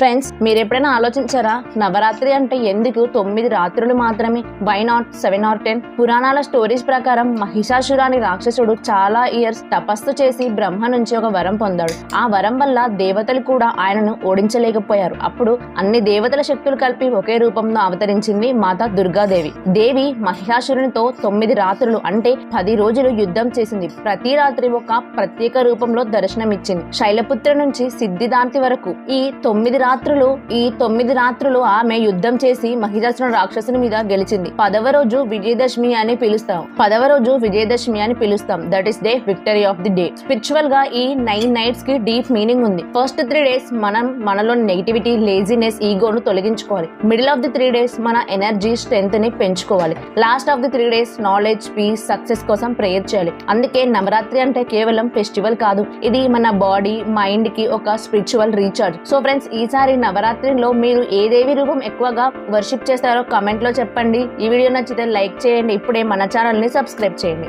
Friends మీరు ఎప్పుడైనా ఆలోచించారా? నవరాత్రి అంటే ఎందుకు? తొమ్మిది రాత్రులు మాత్రమే. Why not seven or ten పురాణాల స్టోరీస్ ప్రకారం మహిషాసురాని రాక్షసుడు చాలా ఇయర్స్ తపస్సు చేసి బ్రహ్మ నుంచి ఒక వరం పొందాడు. ఆ వరం వల్ల దేవతలు కూడా ఆయనను ఓడించలేకపోయారు. అప్పుడు అన్ని దేవతల శక్తులు కలిపి ఒకే రూపంలో అవతరించింది మాత దుర్గాదేవి. దేవి మహిషాసురునితో తొమ్మిది రాత్రులు అంటే పది రోజులు యుద్ధం చేసింది. ప్రతి రాత్రి ఒక ప్రత్యేక రూపంలో దర్శనమిచ్చింది. శైలపుత్ర నుంచి సిద్ధిదాంతి వరకు ఈ తొమ్మిది రాత్రులు ఈ తొమ్మిది రాత్రులు ఆమె యుద్ధం చేసి మహిషాసురుడు రాక్షసుని మీద గెలిచింది. పదవ రోజు విజయదశమి అని పిలుస్తాం. పదవ రోజు విజయదశమి అని పిలుస్తాం. That is day victory of the day స్పిరిచువల్గా ఈ నైన్ నైట్స్కి డీప్ మీనింగ్ ఉంది. ఫస్ట్ త్రీ డేస్ మనం మనలో నెగిటివిటీ లేజినెస్ ఈగోను తొలగించుకోవాలి. Middle of the three days మన ఎనర్జీ స్ట్రెంత్ని పెంచుకోవాలి. Last of the three days knowledge peace success కోసం ప్రేయర్ చేయాలి. అందుకే నవరాత్రి అంటే కేవలం ఫెస్టివల్ కాదు. ఇది మన బాడీ మైండ్కి ఒక స్పిరిచువల్ రీఛార్జ్ సో ఫ్రెండ్స్ ఈసారి నవరాత్రిలో మీరు ఏ దేవి రూపం ఎక్కువగా వర్షిప్ చేస్తారో కమెంట్లో చెప్పండి. ఈ వీడియో నచ్చితే లైక్ చేయండి. ఇప్పుడే మన ఛానల్ని సబ్స్క్రైబ్ చేయండి.